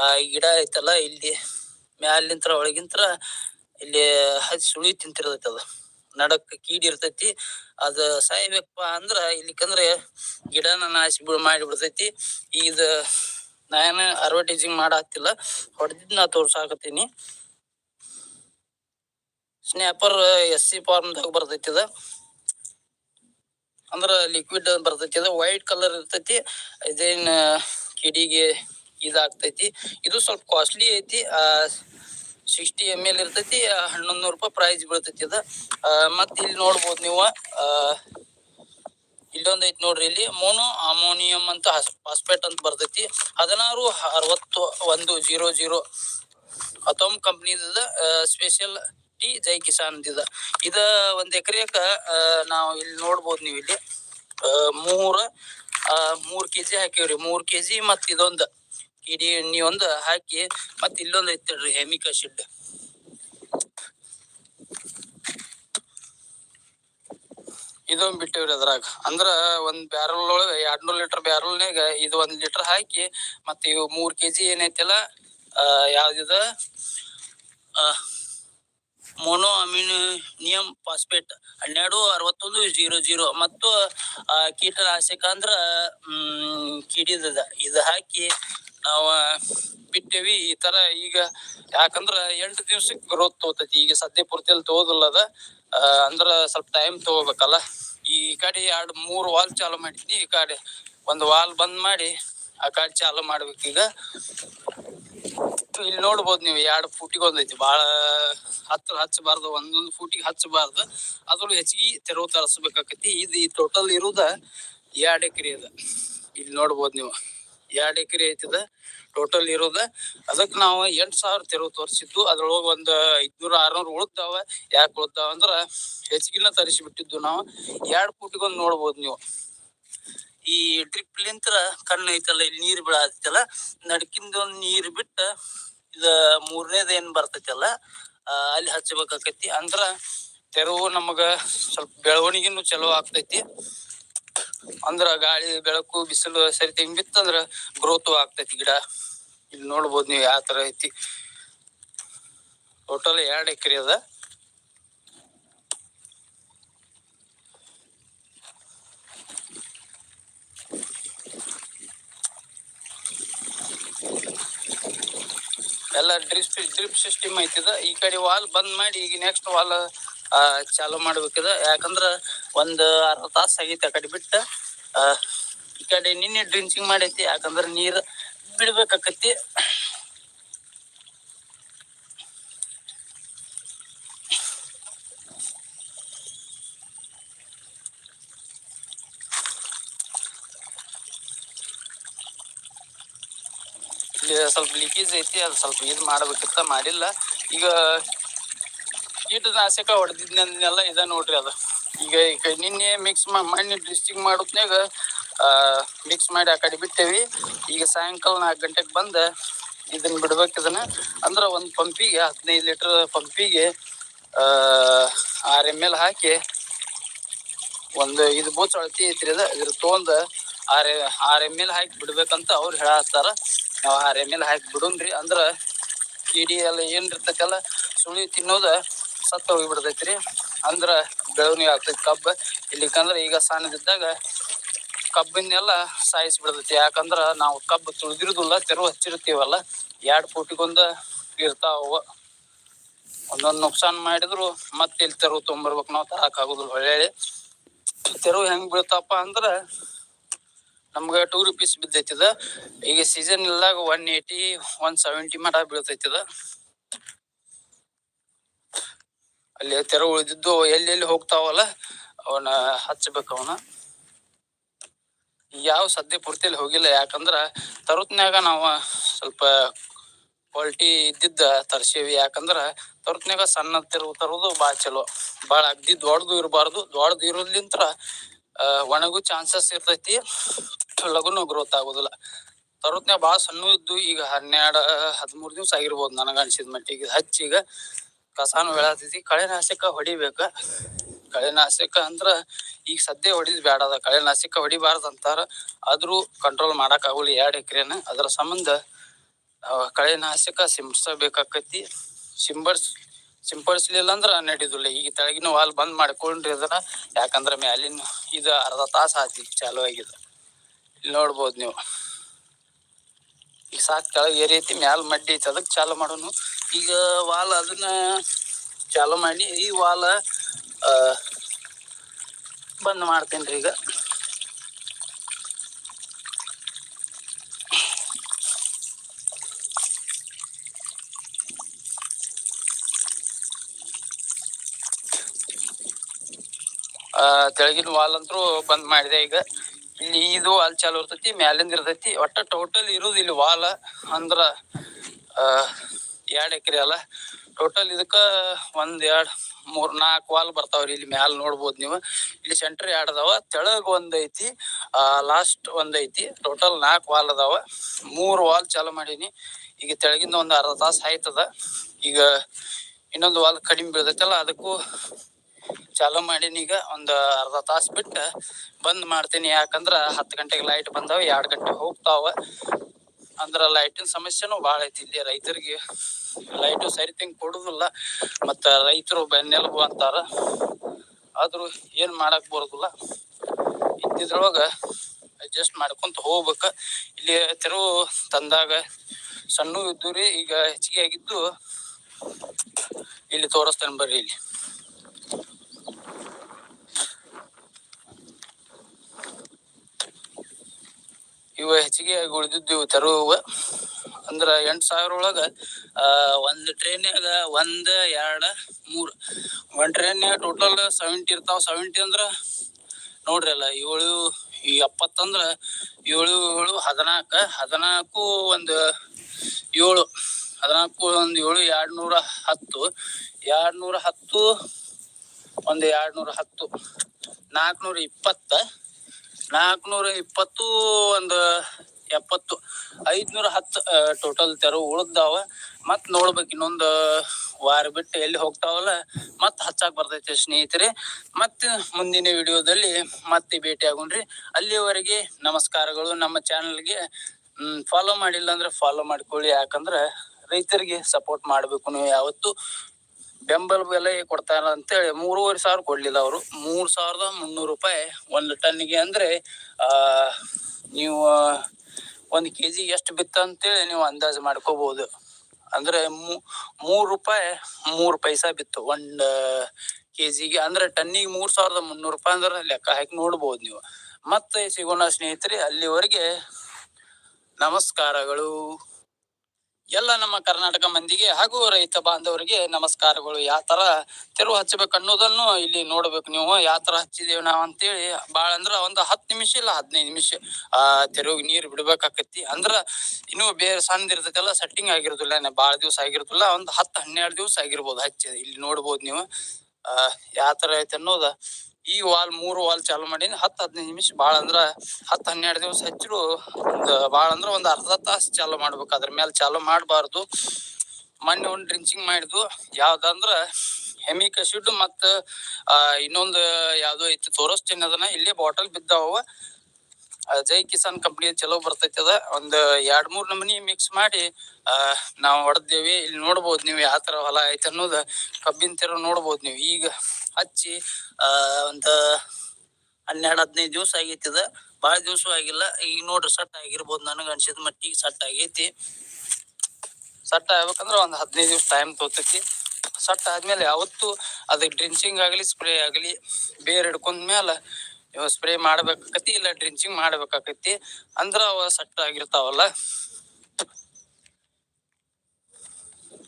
ಆ, ಗಿಡ ಐತಲ್ಲ, ಇಲ್ಲಿ ಮ್ಯಾಲಿಂತ್ರ ಒಳಗಿಂತ್ರ ಇಲ್ಲಿ ಹಚ್ಚಿ ಸುಳಿ ತಿಂತಿರ್ತೈತಲ್ಲ ನಡಕ್ ಕೀಡಿ ಇರ್ತೈತಿ. ಅದ ಸಾಯ್ಬೇಕಪ್ಪ ಅಂದ್ರ ಇಲ್ಲಿಕಂದ್ರೆ ಗಿಡನ ನಾಶ ಮಾಡಿ ಬಿಡ್ತೈತಿ ಇದ ನಾನು ಅಡ್ವರ್ಟೈಸಿಂಗ್ ಮಾಡತ್ತಿಲ್ಲ. ಹೊಡೆದಿದ್ ನಾ ತೋರ್ಸಾಕತ್ತೀನಿ. ಸ್ನ್ಯಾಪರ್ ಎಸ್ ಸಿ ಫಾರ್ಮ್ದಾಗ ಬರ್ತೈತಿ ಅದ. ಅಂದ್ರ ಲಿಕ್ವಿಡ್ ಬರ್ತೈತಿ ಅದ. ವೈಟ್ ಕಲರ್ ಇರ್ತೈತಿ. ಇದೇನ್ ಕಿಡಿಗೆ ಇದಾಗ್ತೈತಿ. ಇದು ಸ್ವಲ್ಪ ಕಾಸ್ಟ್ಲಿ ಐತಿ. ಆ ಸಿಕ್ಸ್ಟಿ ಎಂ ಎಲ್ ಇರ್ತೈತಿ ಹನ್ನೊಂದು ನೂರು ರೂಪಾಯಿ ಪ್ರೈಸ್ ಬೀಳ್ತೈತಿ ಅದ. ಮತ್ತೆ ಇಲ್ಲಿ ನೋಡ್ಬೋದು ನೀವು ಇಲ್ಲೊಂದು ಐತಿ ನೋಡ್ರಿ ಇಲ್ಲಿ, ಮೋನೋ ಅಮೋನಿಯಂ ಅಂತ ಫಾಸ್ಫೇಟ್ ಅಂತ ಬರ್ತೈತಿ. ಹದಿನಾರು ಅರವತ್ತು ಒಂದು ಜೀರೋ ಜೀರೋ ಅತೋಮ್ ಕಂಪ್ನಿದ ಸ್ಪೆಷಲ್ ಟಿ ಜೈ ಕಿಸಾನ್ ಇದು. ಇದ ಒಂದ್ ಎಕರೆಕ ನಾವು ಇಲ್ಲಿ ನೋಡ್ಬೋದು ನೀವು ಇಲ್ಲಿ. ಮೂರು ಮೂರ್ ಕೆಜಿ ಹಾಕಿವ್ರಿ. ಮೂರ್ ಕೆಜಿ ಮತ್ ಇದೊಂದ್ ಕಿಡಿ ಎಣ್ಣಿ ಒಂದು ಹಾಕಿ ಮತ್ತೆ ಇಲ್ಲೊಂದ್ ಐತಿ ಹೆಮಿಕ ಶಿಡ್ ಇದೊಂದ್ ಬಿಟ್ಟಿವ್ರಿ ಅದ್ರಾಗ. ಅಂದ್ರ ಒಂದ್ ಬ್ಯಾರಲ್ ಒಳಗ ಎರಡ್ನೂರ್ ಲೀಟರ್ ಬ್ಯಾರಲ್ನಾಗ ಇದು ಒಂದ್ ಲೀಟರ್ ಹಾಕಿ ಮತ್ತೆ ಇವು ಮೂರ್ ಕೆಜಿ ಏನೈತಿಲ್ಲ ಯಾವ್ದಿದ? Mono ammonium phosphate. ಹನ್ನೆರಡು, ಅರವತ್ತೊಂದು, ಜೀರೋ ಜೀರೋ. ಮತ್ತು ಕೀಟನಾಶಕ ಅಂದ್ರ ಕಿಡಿದ ಇದು ಹಾಕಿ ನಾವ ಬಿಟ್ಟೇವಿ ಈ ತರ ಈಗ ಯಾಕಂದ್ರ ಎಂಟು ದಿವ್ಸಕ್ಕೆ ಗ್ರೋತ್ ತಗೋತೈತಿ ಈಗ ಸದ್ಯ ಪೂರ್ತಿಯಲ್ಲಿ ತಗೋದಿಲ್ಲ ಅದ ಅಂದ್ರ ಸ್ವಲ್ಪ ಟೈಮ್ ತಗೋಬೇಕಲ್ಲ. ಈ ಕಡೆ ಎರಡ್ ಮೂರ್ ವಾಲ್ ಚಾಲು ಮಾಡಿದ್ವಿ ಈ ಕಡೆ ಒಂದು ವಾಲ್ ಬಂದ್ ಮಾಡಿ ಆ ಕಡೆ ಚಾಲು ಈಗ. ಇಲ್ಲಿ ನೋಡ್ಬೋದು ನೀವು ಎರಡು ಫೂಟಿಗೆ ಒಂದೈತಿ. ಬಾಳ ಹತ್ರ ಹಚ್ಚಬಾರ್ದು. ಒಂದೊಂದು ಫೂಟಿಗೆ ಹಚ್ಚಬಾರ್ದು. ಅದ್ರೊಳಗೆ ಹೆಚ್ಚಿಗೆ ತೆರವು ತರಿಸ್ಬೇಕಾಕತಿ. ಇದು ಈ ಟೋಟಲ್ ಇರುದ ಎರಡು ಎಕರೆ ಅದ. ಇಲ್ಲಿ ನೋಡ್ಬೋದು ನೀವು. ಎರಡ್ ಎಕರೆ ಐತಿದ ಟೋಟಲ್ ಇರೋದ. ಅದಕ್ಕೆ ನಾವು ಎಂಟ್ ಸಾವಿರ ತೆರವು ತೋರಿಸಿದ್ದು ಅದ್ರೊಳಗ ಒಂದ್ ಐದ್ನೂರ ಆರ್ನೂರ್ ಉಳ್ದಾವ. ಯಾಕೆ ಉಳ್ದಾವ ಅಂದ್ರ ಹೆಚ್ಚಿಗಿನ ತರಿಸಿ ಬಿಟ್ಟಿದ್ದು ನಾವು. ಎರಡ್ ಕೋಟಿಗೊಂದು ನೋಡ್ಬೋದು ನೀವು. ಈ ಟ್ರಿಪ್ ಲಿಂತ ಕಣ್ಣು ಐತಲ್ಲ, ಇಲ್ಲಿ ನೀರ್ ಬೀಳತ್ತಲ್ಲ ನಡ್ಕಿಂದ ಒಂದ್ ನೀರ್ ಬಿಟ್ಟ ಇದ ಮೂರನೇದ ಏನ್ ಬರ್ತೈತಲ್ಲ ಅಲ್ಲಿ ಹಚ್ಚಬೇಕಾಕತಿ ಅಂದ್ರ ತೆರವು ನಮಗ ಸ್ವಲ್ಪ ಬೆಳವಣಿಗೆನು ಚಲೋ ಆಗ್ತೈತಿ. ಅಂದ್ರ ಗಾಳಿ, ಬೆಳಕು, ಬಿಸಿಲು, ಸರಿ ತೆಂಗ್ ಬಿತ್ತಂದ್ರ ಗ್ರೋತ್ ಆಗ್ತೈತಿ ಗಿಡ. ಇಲ್ಲಿ ನೋಡ್ಬೋದು ನೀವು ಯಾವ ತರ ಐತಿ. ಟೋಟಲ್ ಎರಡ್ ಎಕರೆ ಅದ. ಎಲ್ಲ ಡ್ರಿಪ್ ಡ್ರಿಪ್ ಸಿಸ್ಟಮ್ ಐತಿದ ಈ ಕಡೆ ವಾಲ್ ಬಂದ್ ಮಾಡಿ ಈಗ ನೆಕ್ಸ್ಟ್ ವಾಲ್ ಚಾಲು ಮಾಡ್ಬೇಕಿದ. ಯಾಕಂದ್ರ ಒಂದ್ ಅರ್ಧ ತಾಸ ಆಗೈತಿ ಆ ಕಡೆ ಬಿಟ್ಟ. ಈ ಕಡೆ ನಿನ್ನೆ ಡ್ರಿಂಚಿಂಗ್ ಮಾಡೈತಿ. ಯಾಕಂದ್ರ ನೀರ್ ಬಿಡ್ಬೇಕಾಕತಿ ಸ್ವಲ್ಪ ಲೀಕೇಜ್ ಐತಿ. ಅದ್ ಸ್ವಲ್ಪ ಇದ್ ಮಾಡ್ಬೇಕಿತ್ತ. ಮಾಡಿಲ್ಲ. ಈಗ ಕೀಟನಾಶಕ ಹೊಡೆದಿದ್ನೆಲ್ಲ ಇದ ನೋಡ್ರಿ ಅದು. ಈಗ ಈಗ ನಿನ್ನೆ ಮಿಕ್ಸ್ ಮಣ್ಣು ಡ್ರಿಸ್ಟಿಂಗ್ ಮಾಡೋತ್ನ್ಯಾಗ ಮಿಕ್ಸ್ ಮಾಡಿ ಆ ಕಡೆ ಬಿಟ್ಟೇವಿ. ಈಗ ಸಾಯಂಕಾಲ ನಾಲ್ಕು ಗಂಟೆಗೆ ಬಂದ ಇದನ್ನ ಬಿಡ್ಬೇಕು ಇದನ್ನ. ಅಂದ್ರ ಒಂದ್ ಪಂಪಿಗೆ, ಹದಿನೈದು ಲೀಟರ್ ಪಂಪಿಗೆ, ಆ, ಆರ್ ಎಂ ಎಲ್ ಹಾಕಿ ಒಂದು ಇದು ಬೋಚ್ ಅಳತಿ ಐತ್ರಿ ಅದ. ಇದ್ರ ತೊಗೊಂಡ್ ಆರ್ ಆರ್ ಎಂ ಎಲ್ ಹಾಕಿ ಬಿಡ್ಬೇಕಂತ ಅವ್ರು ಹೇಳತ್ತಾರ. ನಾವ್ ಆರ್ ಎಂ ಎಲ್ ಹಾಕಿ ಬಿಡುನ್ರಿ. ಅಂದ್ರ ಕೀಡಿ ಎಲ್ಲ ಏನ್ ಇರ್ತಕ್ಕಲ್ಲ ಸುಳಿ ತಿನ್ನೋದ ಸತ್ತ ಹೋಗ್ಬಿಡ್ತೈತ್ರಿ. ಅಂದ್ರ ಬೆಳವಣಿಗೆ ಆಗ್ತೈತಿ ಕಬ್ಬ. ಇಲ್ಲಿಕಂದ್ರ ಈಗ ಸಣ್ಣದಿದ್ದಾಗ ಕಬ್ಬಿನೆಲ್ಲ ಸಾಯಿಸಿ ಬಿಡ್ತೈತಿ ಯಾಕಂದ್ರ ನಾವು ಕಬ್ಬು ತುಳಿದಿರುದಿಲ್ಲ ತೆರವು ಹಚ್ಚಿರ್ತೀವಲ್ಲ ಎರಡು ಫೂಟಿಗೊಂದ ಇರ್ತಾವ ಒಂದೊಂದು ನುಕ್ಸಾನ್ ಮಾಡಿದ್ರು ಮತ್ತೆ ಇಲ್ಲಿ ತೆರವು ತುಂಬಿರ್ಬೇಕು. ನಾವು ತರಕ್ ಆಗುದಿಲ್ಲ ಹೊಳ್ಳಿ ತೆರವು ಹೆಂಗ್ ಬೀಳ್ತಪ್ಪ ಅಂದ್ರ ನಮ್ಗೆ ಟೂ ರುಪೀಸ್ ಬಿದ್ದೈತಿದ ಈಗ ಸೀಸನ್ ಇಲ್ದಾಗ ಒನ್ ಏಯ್ಟಿ ಒನ್ ಸೆವೆಂಟಿ ಮಟ ಬೀಳ್ತೈತಿ ಇದ ಅಲ್ಲಿ ತೆರ ಉಳಿದಿದ್ದು ಎಲ್ಲೆಲ್ಲಿ ಹೋಗ್ತಾವಲ್ಲ ಅವನ ಹಚ್ಚಬೇಕು ಅವನ ಯಾವ ಸದ್ಯ ಪೂರ್ತಿಯಲ್ಲಿ ಹೋಗಿಲ್ಲ, ಯಾಕಂದ್ರ ತರುತ್ನ್ಯಾಗ ನಾವು ಸ್ವಲ್ಪ ಕ್ವಾಲಿಟಿ ಇದ್ದಿದ್ದ ತರ್ಸೇವಿ, ಯಾಕಂದ್ರ ತರುತ್ನ್ಯಾಗ ಸಣ್ಣ ತಿರುವು ತರೋದು ಭಾಳ ಚಲೋ. ಭಾಳ ಅಗ್ದಿ ದೊಡ್ಡದು ಇರಬಾರ್ದು, ದೊಡ್ಡದು ಇರೋದ್ಲಿಂತ ಒಣಗು ಚಾನ್ಸಸ್ ಇರ್ತೈತಿ, ಲಗುನು ಗ್ರೋತ್ ಆಗೋದಿಲ್ಲ. ತರುತ್ನ್ಯಾಗ ಭಾಳ ಸಣ್ಣ ಇದ್ದು ಈಗ ಹನ್ನೆರಡು, ಹದಿಮೂರು ದಿವ್ಸ ಆಗಿರ್ಬೋದು ನನಗೆ ಅನ್ಸಿದ ಮಟ್ಟಿಗೆ ಹಚ್ಚಿ ಈಗ ಕಸಾನು ಬೆಳತೈತಿ ಕಳೆನಾಶಕ ಹೊಡಿಬೇಕ? ಕಳೆನಾಶಕ ಅಂದ್ರ ಈಗ ಸದ್ಯ ಹೊಡಿದ್ ಬ್ಯಾಡದ ಕಳೆನಾಶಕ ಹೊಡಿಬಾರ್ದು ಅಂತಾರ ಆದ್ರೂ ಕಂಟ್ರೋಲ್ ಮಾಡಕ್ ಆಗುಲ್ಲ ಎರಡ್ ಎಕರೆನ. ಅದರ ಸಂಬಂಧ ಕಳೆನಾಶಕ ಸಿಂಪಡಿಸಬೇಕಾಕತಿ ಸಿಂಬಡ್ಸ್ ಸಿಂಪಡಿಸ್ಲಿಲ್ಲ ಅಂದ್ರ ನಡೀದಿಲ್ಲ. ಈಗ ತೆಳಗಿನ ವಾಲ್ ಬಂದ್ ಮಾಡ್ಕೊಂಡ್ರಿ ಅದನ್ನ. ಯಾಕಂದ್ರ ಮ್ಯಾಲಿನ ಇದು ಅರ್ಧ ತಾಸ ಆತಿ, ಚಾಲು ಆಗಿದೆ. ಇಲ್ಲಿ ನೋಡ್ಬೋದು ನೀವು. ಈಗ ಸಾಕ್ ಕೆಳಗೆ ಏರೈತಿ ಮ್ಯಾಲ ಮಡ್ಡಿ ಐತಿ ಅದಕ್ಕೆ ಚಾಲು ಮಾಡೋನು. ಈಗ ವಾಲ್ ಅದನ್ನ ಚಾಲು ಮಾಡಿ, ಈ ವಾಲ ಬಂದ್ ಮಾಡ್ತೇನ್ರಿ ಈಗ. ಆ, ತೆಳಗಿನ ವಾಲ್ ಅಂತೂ ಬಂದ್ ಮಾಡಿದೆ ಈಗ. ಇಲ್ಲಿ ಇದು ಅಲ್ಲಿ ಚಾಲು ಇರ್ತೈತಿ, ಮ್ಯಾಲಿಂದ ಇರ್ತೈತಿ. ಒಟ್ಟ ಟೋಟಲ್ ಇರುದು ಇಲ್ಲಿ ವಾಲ ಅಂದ್ರ ಎರಡ್ ಎಕರೆ ಅಲ್ಲ. ಟೋಟಲ್ ಇದಕ್ಕ ಒಂದ್ ಎರಡ್, ಮೂರ್ ನಾಲ್ಕು ವಾಲ್ ಬರ್ತಾವ್ರಿ ಇಲ್ಲಿ ಮ್ಯಾಲ ನೋಡ್ಬೋದು ನೀವು. ಇಲ್ಲಿ ಸೆಂಟರ್ ಎರಡ್ ಅದಾವ, ತೆಳಗ್ ಒಂದ್ ಐತಿ ಲಾಸ್ಟ್ ಒಂದ್ ಐತಿ. ಟೋಟಲ್ ನಾಲ್ಕು ವಾಲ್ ಅದಾವ. ಮೂರ್ ವಾಲ್ ಚಾಲು ಮಾಡೀನಿ. ಈಗ ತೆಳಗಿಂದ ಒಂದ್ ಅರ್ಧ ತಾಸ ಆಯ್ತದ. ಈಗ ಇನ್ನೊಂದು ವಾಲ್ ಕಡಿಮೆ ಬೀಳ್ತೈತಲ್ಲ, ಅದಕ್ಕೂ ಚಾಲು ಮಾಡೀನಿ ಈಗ. ಒಂದು ಅರ್ಧ ತಾಸು ಬಿಟ್ಟು ಬಂದ್ ಮಾಡ್ತೀನಿ. ಯಾಕಂದ್ರ ಹತ್ತು ಗಂಟೆಗೆ ಲೈಟ್ ಬಂದಾವ, ಎರಡು ಗಂಟೆಗೆ ಹೋಗ್ತಾವ. ಅಂದ್ರ ಲೈಟಿನ ಸಮಸ್ಯೆನೂ ಭಾಳ ಐತಿ ಇಲ್ಲಿ ರೈತರಿಗೆ. ಲೈಟು ಸರಿ ತಿಂಗ್ ಕೊಡುದಿಲ್ಲ, ಮತ್ತ ರೈತರು ಬೆನ್ನೆಲುಬು ಅಂತಾರ. ಆದ್ರೂ ಏನ್ ಮಾಡಕ್ ಬರೋದಿಲ್ಲ. ಇದ್ದಿದ್ರೊಳಗ ಅಡ್ಜಸ್ಟ್ ಮಾಡ್ಕೊಂತ ಹೋಗ್ಬೇಕ. ಇಲ್ಲಿ ತಿರುವು ತಂದಾಗ ಸಣ್ಣ ಇದ್ದು ರೀ ಈಗ ಹೆಚ್ಚಿಗೆ ಆಗಿದ್ದು ಇಲ್ಲಿ ತೋರಿಸ್ತೇನೆ ಬರ್ರಿ ಇಲ್ಲಿ. ಇವ ಹೆಚ್ಚಿಗೆ ಉಳಿದಿದ್ದು ಇವು ತೆರವು ಅಂದ್ರ ಎಂಟ್ ಸಾವಿರ ಒಳಗ, ಆ, ಒಂದ್ ಟ್ರೈನ್ಯಾಗ ಒಂದ್, ಎರಡ್, ಮೂರ್. ಒಂದ್ ಟ್ರೈನ್ಯಾಗ ಟೋಟಲ್ ಸೆವೆಂಟಿ ಇರ್ತಾವ. ಸೆವೆಂಟಿ ಅಂದ್ರ ನೋಡ್ರಿ ಅಲ್ಲ, ಏಳು, ಈ ಎಪ್ಪತ್ತಂದ್ರ ಏಳು ಏಳು, ಹದಿನಾಲ್ಕ. ಹದಿನಾಲ್ಕು ಒಂದ್ ಏಳು. ಹದಿನಾಲ್ಕು ಒಂದ್ ಏಳು ಎರಡ್ ನೂರ ಹತ್ತು. ಎರಡ್ ನೂರ ಹತ್ತು ಒಂದ್ ಎರಡ್ ನೂರ ಹತ್ತು, ನಾಲ್ಕನೂರ ಇಪ್ಪತ್ತ, ನಾಲ್ಕನೂರ ಇಪ್ಪತ್ತು ಒಂದು ಎಪ್ಪತ್ತು, ಐದ್ನೂರ ಹತ್ತು ಟೋಟಲ್ ತೆರವು ಉಳ್ದಾವ. ಮತ್ ನೋಡ್ಬೇಕು ಇನ್ನೊಂದು ವಾರ ಬಿಟ್ಟು ಎಲ್ಲಿ ಹೋಗ್ತಾವಲ್ಲ ಮತ್ ಹಚ್ಚಾಕ್ ಬರ್ತೈತೆ ಸ್ನೇಹಿತರೆ. ಮತ್ತೆ ಮುಂದಿನ ವಿಡಿಯೋದಲ್ಲಿ ಮತ್ತೆ ಭೇಟಿ ಆಗೋಣ್ರಿ ಅಲ್ಲಿವರೆಗೆ ನಮಸ್ಕಾರಗಳು. ನಮ್ಮ ಚಾನಲ್ಗೆ ಫಾಲೋ ಮಾಡಿಲ್ಲ ಅಂದ್ರೆ ಫಾಲೋ ಮಾಡ್ಕೊಳ್ಳಿ. ಯಾಕಂದ್ರೆ ರೈತರಿಗೆ ಸಪೋರ್ಟ್ ಮಾಡ್ಬೇಕು ನೀವು ಯಾವತ್ತು ಬೆಂಬಲ ಬೆಲೆ ಕೊಡ್ತಾರ ಅಂತೇಳಿ ಮೂರುವರೆ ಸಾವಿರ ಕೊಡ್ಲಿಲ್ಲ ಅವರು. ಮೂರ್ ಸಾವಿರದ ಮುನ್ನೂರು ರೂಪಾಯಿ ಒಂದು ಟನ್ನಿಗೆ ಅಂದ್ರೆ, ಆ, ನೀವು ಒಂದು ಕೆ ಜಿ ಎಷ್ಟು ಬಿತ್ತ ಅಂತೇಳಿ ನೀವು ಅಂದಾಜು ಮಾಡ್ಕೋಬಹುದು ಅಂದ್ರೆ ಮೂರ್ ರೂಪಾಯಿ ಮೂರ್ ಪೈಸಾ ಬಿತ್ತು. ಒಂದ್ ಕೆ ಜಿಗೆ ಅಂದ್ರೆ ಟನ್ನಿಗೆ ಮೂರ್ ಸಾವಿರದ ಮುನ್ನೂರು ರೂಪಾಯಿ ಅಂದ್ರೆ ಲೆಕ್ಕ ಹಾಕಿ ನೋಡ್ಬೋದು ನೀವು. ಮತ್ತೆ ಸಿಗೋಣ ಸ್ನೇಹಿತರೆ, ಅಲ್ಲಿವರೆಗೆ ನಮಸ್ಕಾರಗಳು. ಎಲ್ಲ ನಮ್ಮ ಕರ್ನಾಟಕ ಮಂದಿಗೆ ಹಾಗೂ ರೈತ ಬಾಂಧವರಿಗೆ ನಮಸ್ಕಾರಗಳು. ಯಾವ ತರ ತೆರವು ಹಚ್ಚಬೇಕು ಅನ್ನೋದನ್ನು ಇಲ್ಲಿ ನೋಡ್ಬೇಕು ನೀವು. ಯಾವ ತರ ಹಚ್ಚಿದೇವ್ ನಾವ್ ಅಂತೇಳಿ ಬಾಳ ಅಂದ್ರ ಒಂದ್ ಹತ್ತು ನಿಮಿಷ ಇಲ್ಲ ಹದಿನೈದು ನಿಮಿಷ, ಆ, ತೆರವಿಗೆ ನೀರ್ ಬಿಡ್ಬೇಕಾಕತಿ ಅಂದ್ರ ಇನ್ನು ಬೇರೆ ಸಣ್ಣ ಇರ್ತೈತಲ್ಲ ಸೆಟ್ಟಿಂಗ್ ಆಗಿರೋದಿಲ್ಲ ಬಾಳ ದಿವಸ ಆಗಿರುದಿಲ್ಲ, ಒಂದ್ ಹತ್ತು ಹನ್ನೆರಡು ದಿವಸ ಆಗಿರ್ಬೋದು ಹಚ್ಚಿ. ಇಲ್ಲಿ ನೋಡ್ಬೋದು ನೀವು. ಆ, ಯಾವ ತರ ಐತೆ ಅನ್ನೋದ ಈ ವಾಲ್ ಮೂರು ವಾಲ್ ಚಾಲು ಮಾಡೀನಿ. ಹತ್ತು ಹದಿನೈದು ನಿಮಿಷ ಭಾಳ ಅಂದ್ರ ಹತ್ತು ಹನ್ನೆರಡು ದಿವಸ ಹಚ್ಚಿರು ಒಂದು ಭಾಳ ಅಂದ್ರ ಒಂದ್ ಅರ್ಧ ತಾಸು ಚಾಲು ಮಾಡ್ಬೇಕು. ಅದ್ರ ಮೇಲೆ ಚಾಲು ಮಾಡಬಾರ್ದು. ಮೊನ್ನೆ ಒಂದ್ ಡ್ರಿಂಚಿಂಗ್ ಮಾಡಿದ್ವು ಯಾವ್ದಂದ್ರ ಹೆಮಿ ಆಸಿಡ್ ಮತ್ತ ಇನ್ನೊಂದು ಯಾವ್ದೋ ಐತಿ ತೋರಿಸ್ತೀನಿ ಅದನ್ನ. ಇಲ್ಲೇ ಬಾಟಲ್ ಬಿದ್ದಾವ. ಜೈ ಕಿಸಾನ್ ಕಂಪ್ನಿ ಚಲೋ ಬರ್ತೈತಿ ಅದ. ಒಂದ್ ಎರಡ್ ಮೂರ್ ನಮೂನಿ ಮಿಕ್ಸ್ ಮಾಡಿ ನಾವ್ ಹೊಡೆದೇವಿ. ಇಲ್ಲಿ ನೋಡ್ಬೋದು ನೀವು ಯಾವ ತರ ಹೊಲ ಐತೆ ಅನ್ನೋದು ಕಬ್ಬಿನ ತಿರು ನೋಡ್ಬೋದು ನೀವು. ಈಗ ಹಚ್ಚಿ, ಆ, ಒಂದ ಹನ್ನೆರಡ್, ಹದಿನೈದು ದಿವಸ ಆಗೈತಿ ಅದ ಬಾಳ ದಿವಸ ಆಗಿಲ್ಲ. ಈಗ ನೋಡ್ರಿ, ಸಟ್ ಆಗಿರ್ಬೋದು ನನಗ ಅನ್ಸಿದ ಮಟ್ಟಿಗೆ ಸಟ್ ಆಗೈತಿ. ಸಟ್ ಆಗ್ಬೇಕಂದ್ರ ಒಂದ್ ಹದಿನೈದು ದಿವಸ ಟೈಮ್ ತೋತೈತಿ. ಸಟ್ ಆದ್ಮೇಲೆ ಯಾವತ್ತು ಅದಕ್ಕೆ ಡ್ರಿಂಚಿಂಗ್ ಆಗಲಿ, ಸ್ಪ್ರೇ ಆಗಲಿ, ಬೇರ್ ಹಿಡ್ಕೊಂಡ್ ಮೇಲೆ ಸ್ಪ್ರೇ ಮಾಡ್ಬೇಕಾಕತಿ, ಇಲ್ಲ ಡ್ರಿಂಚಿಂಗ್ ಮಾಡ್ಬೇಕಾಕತಿ. ಅಂದ್ರ ಅವ ಸಟ್ ಆಗಿರ್ತಾವಲ್ಲ.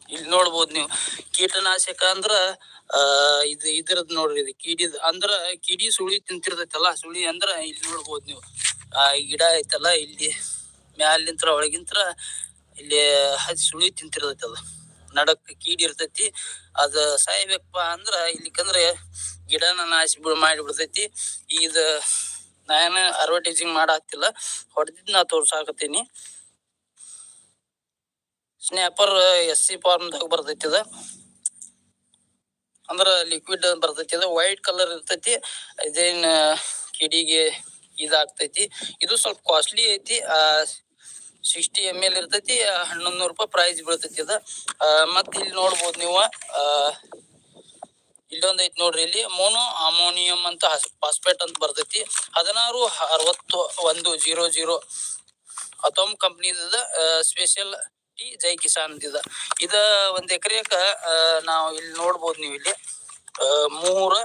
ಇಲ್ಲಿ ನೋಡ್ಬೋದು ನೀವು. ಕೀಟನಾಶಕ ಅಂದ್ರ ಆ, ಇದು ಇದ್ರದ್ ನೋಡ್ರಿ ಇದು ಕಿಡಿದ್ ಅಂದ್ರ ಕಿಡಿ ಸುಳಿ ತಿಂತಿರ್ತೈತಲ್ಲ, ಸುಳಿ ಅಂದ್ರ ಇಲ್ಲಿ ನೋಡ್ಬೋದು ನೀವು. ಆ, ಗಿಡ ಐತಲ್ಲ, ಇಲ್ಲಿ ಮ್ಯಾಲಿಂತ್ರ ಒಳಗಿಂತ್ರ ಇಲ್ಲಿ ಹಚ್ಚಿ ಸುಳಿ ತಿಂತಿರ್ತೈತಿ ಅದು. ನಡಕ್ ಕೀಡಿ ಇರ್ತೈತಿ, ಅದ ಸಾಯ್ಬೇಕಪ್ಪ ಅಂದ್ರ ಇಲ್ಲಿಕಂದ್ರೆ ಗಿಡನ ನಾಶ ಬಿಡ್ ಮಾಡಿ ಬಿಡ್ತೈತಿ ಇದ ನಾನು ಅಡ್ವರ್ಟೈಸಿಂಗ್ ಮಾಡಾಕ್ತಿಲ್ಲ ಹೊಡೆದಿದ್ ನಾ ತೋರ್ಸಾಕತ್ತೀನಿ. ಸ್ನ್ಯಾಪರ್ ಎಸ್ ಸಿ ಫಾರ್ಮ್ದಾಗ ಬರ್ತೈತಿ ಅದ. ಅಂದ್ರ ಲಿಕ್ವಿಡ್ ಬರ್ತೈತಿ ಅಂದ್ರೆ ವೈಟ್ ಕಲರ್ ಇರ್ತೈತಿ, ಇದೇನ್ ಕಿಡಿಗೆ ಇದಾಗ್ತೈತಿ. ಇದು ಸ್ವಲ್ಪ ಕಾಸ್ಟ್ಲಿ ಐತಿ ಸಿಕ್ಸ್ಟಿ ಎಂ ಎಲ್ ಇರ್ತೈತಿ ಹನ್ನೊಂದು ರೂಪಾಯಿ ಪ್ರೈಸ್ ಬೀಳ್ತೈತಿ ಅದ. ಮತ್ತೆ ಇಲ್ಲಿ ನೋಡ್ಬೋದು ನೀವು ಇಲ್ಲೊಂದ್ ಐತಿ ನೋಡ್ರಿ ಇಲ್ಲಿ ಮೋನೋ ಅಮೋನಿಯಂ ಅಂತ ಫಾಸ್ಫೇಟ್ ಅಂತ ಬರ್ತೈತಿ. ಹದಿನಾರು ಅರವತ್ತು ಒಂದು ಜೀರೋ ಜೀರೋ. ಅತೋಮ್ ಕಂಪ್ನಿದ ಸ್ಪೆಷಲ್ ಟಿ ಜೈ ಕಿಸಾನ್ ಇದ ಇದ ಒಂದ್ ಎಕರೆಕ ನಾವು ಇಲ್ಲಿ ನೋಡ್ಬೋದು ನೀವು ಇಲ್ಲಿ. ಮೂರು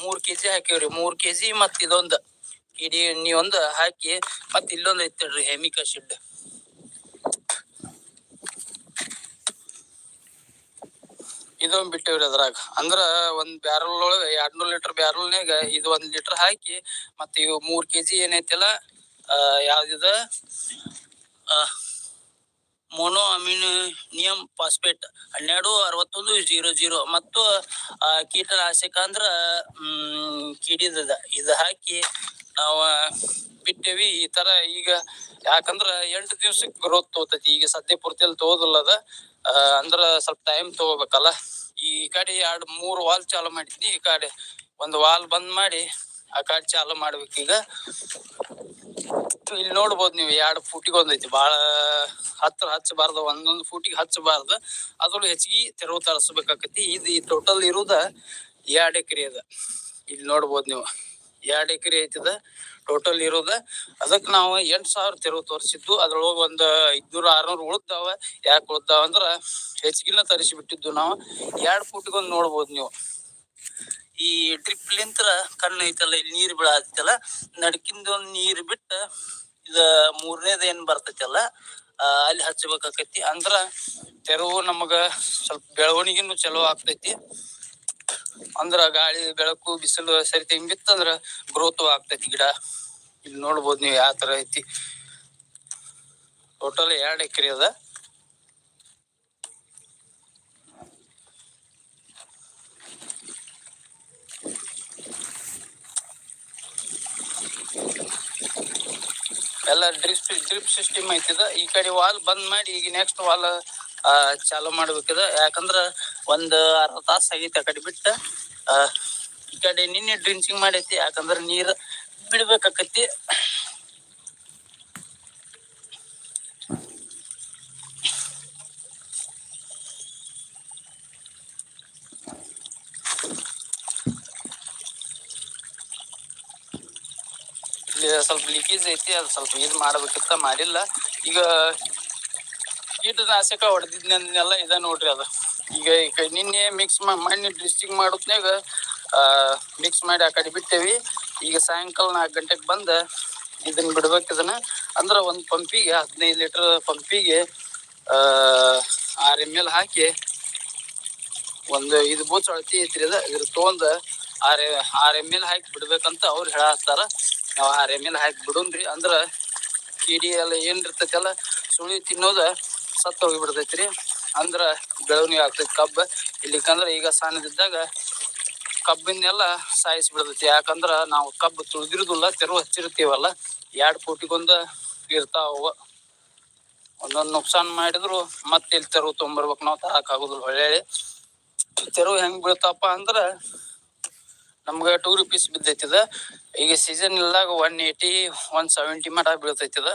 ಮೂರ ಕೆಜಿ ಹಾಕಿವ್ರಿ. ಮೂರ್ ಕೆಜಿ ಮತ್ ಇದೊಂದ್. ಇಡೀ ಒಂದ್ ಹಾಕಿ ಮತ್ ಇಲ್ಲೊಂದ್ ಐತಿ ನೋಡ್ರಿ ಹೆಮಿಕಾ ಶೆಡ್. ಇದೊಂದ್ ಬಿಟ್ಟಿವ್ರಿ ಅದ್ರಾಗ. ಅಂದ್ರ ಒಂದ್ ಬ್ಯಾರಲ್ ಒಳಗ ಎರಡ್ನೂರ್ ಲೀಟರ್ ಬ್ಯಾರಲ್ನಾಗ ಇದು ಒಂದ್ ಲೀಟರ್ ಹಾಕಿ, ಮತ್ತ ಇವು ಮೂರ್ ಕೆಜಿ ಏನೈತಿಲ್ಲ ಯಾವ್ದಿದ ಮೋನೋ ಅಮಿನಿಯಂ ಫಾಸ್ಫೇಟ್ ಹನ್ನೆರಡು, ಅರವತ್ತೊಂದು, ಜೀರೋ ಜೀರೋ ಮತ್ತು ಕೀಟನಾಶಕ ಅಂದ್ರ ಹ್ಮ್, ಕಿಡಿದದ. ಇದು ಹಾಕಿ ನಾವ ಬಿಟ್ಟೇವಿ. ಈ ತರ ಈಗ ಯಾಕಂದ್ರ ಎಂಟು ದಿವ್ಸಕ್ಕೆ ಗ್ರೋತ್ ತಗೋತೈತಿ ಈಗ ಸದ್ಯ ಪೂರ್ತಿಯಲ್ಲಿ ತೋದಲ್ಲ ಅದ ಅಂದ್ರ ಸ್ವಲ್ಪ ಟೈಮ್ ತಗೋಬೇಕಲ್ಲ. ಈ ಕಡೆ ಎರಡ್, ಮೂರ್ ವಾಲ್ ಚಾಲು ಮಾಡಿದ್ವಿ ಈ ಕಡೆ ಒಂದು ವಾಲ್ ಬಂದ್ ಮಾಡಿ ಆ ಕಡೆ ಚಾಲು ಮಾಡ್ಬೇಕೀಗ ಇಲ್ಲಿ ನೋಡ್ಬೋದು ನೀವು, ಎರಡು ಫೂಟಿಗೆ ಒಂದೈತಿ ಬಾಳ ಹತ್ರ ಹಚ್ಚಬಾರ್ದು, ಒಂದೊಂದು ಫೂಟಿಗೆ ಹಚ್ಚಬಾರ್ದು. ಅದ್ರೊಳಗೆ ಹೆಚ್ಚಿಗೆ ತೆರವು ತರಿಸ್ಬೇಕಾಕತಿ ಇದು ಈ ಟೋಟಲ್ ಇರುದ ಎರಡ್ ಎಕರೆ ಅದ. ಇಲ್ಲಿ ನೋಡ್ಬೋದು ನೀವು, ಎರಡ್ ಎಕರೆ ಐತಿದ ಟೋಟಲ್ ಇರೋದ. ಅದಕ್ಕೆ ನಾವು ಎಂಟ್ ಸಾವಿರ ತೆರವು ತೋರಿಸಿದ್ದು. ಅದ್ರೊಳಗೆ ಒಂದು ಐದ್ನೂರ ಆರ್ನೂರು ಉಳ್ದಾವ. ಯಾಕೆ ಉಳ್ದಾವ ಅಂದ್ರೆ ಹೆಚ್ಚಿಗಿನ ತರಿಸಿ ಬಿಟ್ಟಿದ್ದು ನಾವು. ಎರಡು ಫೂಟಿಗೆ ಒಂದ್ ನೋಡ್ಬೋದು ನೀವು. ಈ ಟ್ರಿಪ್ ಲಿಂತ್ರ ಕಣ್ಣು ಐತಲ್ಲ, ಇಲ್ಲಿ ನೀರ್ ಬೀಳತ್ತಲ್ಲ ನಡ್ಕಿಂದ ಒಂದ್ ನೀರ್ ಬಿಟ್ಟ ಇದ ಮೂರನೇದ ಏನ್ ಬರ್ತೈತಲ್ಲ ಅಲ್ಲಿ ಹಚ್ಚಬೇಕಾಕೈತಿ ಅಂದ್ರ ತೆರವು ನಮಗ ಸ್ವಲ್ಪ ಬೆಳವಣಿಗೆನು ಚಲೋ ಆಗ್ತೈತಿ. ಅಂದ್ರ ಗಾಳಿ, ಬೆಳಕು, ಬಿಸಿಲು ಸರಿ ತೆಂಗ್ ಬಿತ್ತಂದ್ರ ಗ್ರೋತ್ ಆಗ್ತೈತಿ ಗಿಡ. ಇಲ್ಲಿ ನೋಡ್ಬೋದು ನೀವು ಯಾವ ತರ ಐತಿ. ಟೋಟಲ್ ಎರಡು ಎಕರೆ ಅದ. ಎಲ್ಲ ಡ್ರಿಪ್ ಡ್ರಿಪ್ ಸಿಸ್ಟಮ್ ಐತಿದ. ಈ ಕಡೆ ವಾಲ್ ಬಂದ್ ಮಾಡಿ ಈಗ ನೆಕ್ಸ್ಟ್ ವಾಲ್ ಚಾಲು ಮಾಡ್ಬೇಕಿದ. ಯಾಕಂದ್ರ ಒಂದ್ ಅರ್ಧ ತಾಸು ಆಗೈತಿ ಆ ಕಡೆ ಬಿಟ್ಟ. ಈ ಕಡೆ ನಿನ್ನೆ ಡ್ರಿಂಚಿಂಗ್ ಮಾಡೈತಿ. ಯಾಕಂದ್ರ ನೀರ್ ಬಿಡ್ಬೇಕಾಕತಿ ಇಲ್ಲಿ ಸ್ವಲ್ಪ ಲೀಕೇಜ್ ಐತಿ, ಅದು ಸ್ವಲ್ಪ ಇದು ಮಾಡ್ಬೇಕಿತ್ತ, ಮಾಡಿಲ್ಲ. ಈಗ ಕೀಟನಾಶಕ ಹೊಡೆದಿದ್ನೆಲ್ಲ ಇದ ನೋಡ್ರಿ ಅದು. ಈಗ ಈಗ ನಿನ್ನೆ ಮಿಕ್ಸ್ ಮಣ್ಣು ಡ್ರಿಸ್ಟಿಂಗ್ ಆ ಮಿಕ್ಸ್ ಮಾಡಿ ಆ ಕಡೆ ಬಿಟ್ಟೇವಿ. ಈಗ ಸಾಯಂಕಾಲ ನಾಲ್ಕು ಗಂಟೆಗೆ ಬಂದ ಇದನ್ನ ಬಿಡ್ಬೇಕು ಇದನ್ನ. ಅಂದ್ರೆ ಒಂದು ಪಂಪಿಗೆ, ಹದಿನೈದು ಲೀಟರ್ ಪಂಪಿಗೆ ಆರ್ ಎಂ ಎಲ್ ಹಾಕಿ ಒಂದು ಇದು ಬೂಚ್ ಅಳತಿ ಐತ್ರಿ ಅದ. ಇದ್ರ ತಗೊಂಡ್ ಆರ್ ಆರ್ ಎಂ ಎಲ್ ಹಾಕಿ ಬಿಡ್ಬೇಕಂತ ಅವ್ರು ಹೇಳತ್ತಾರ. ನಾವ್ ಆ ರೆಮಿನ ಹಾಕಿ ಬಿಡುನ್ರಿ ಅಂದ್ರ ಕೀಡಿ ಎಲ್ಲ ಏನ್ ಇರ್ತೈತಲ್ಲ, ಸುಳಿ ತಿನ್ನೋದ ಸತ್ತ ಬಿಡ್ತೈತ್ರಿ ಅಂದ್ರ ಬೆಳವಣಿಗೆ ಆಗ್ತೈತಿ ಕಬ್ಬ. ಇಲ್ಲಿಕಂದ್ರ ಈಗ ಸಣ್ಣದಿದ್ದಾಗ ಕಬ್ಬಿನೆಲ್ಲ ಸಾಯಿಸಿ ಬಿಡ್ತೈತಿ ಯಾಕಂದ್ರ ನಾವು ಕಬ್ಬು ತುಳಿದಿರುದಿಲ್ಲ ತೆರವು ಹಚ್ಚಿರ್ತೀವಲ್ಲ ಎರಡು ಕೋಟಿಗೊಂದ ಇರ್ತಾವ ಒಂದೊಂದು ನುಕ್ಸಾನ್ ಮಾಡಿದ್ರು ಮತ್ತೆ ಇಲ್ಲಿ ತೆರವು ತೊಗೊಂಬರ್ಬೇಕು ನಾವು ತರಾಕ್ ಆಗುದಿಲ್ಲ ಹೊಳ್ಳಿ. ತೆರವು ಹೆಂಗ್ ಬೀಳ್ತಪ್ಪ ಅಂದ್ರ ನಮ್ಗ ಟೂ ರುಪೀಸ್ ಬಿದ್ದೈತಿದ. ಈಗ ಸೀಸನ್ ಇಲ್ದಾಗ ಒನ್ ಏಯ್ಟಿ ಒನ್ ಸೆವೆಂಟಿ ಮಟ ಬೀಳ್ತೈತಿದ.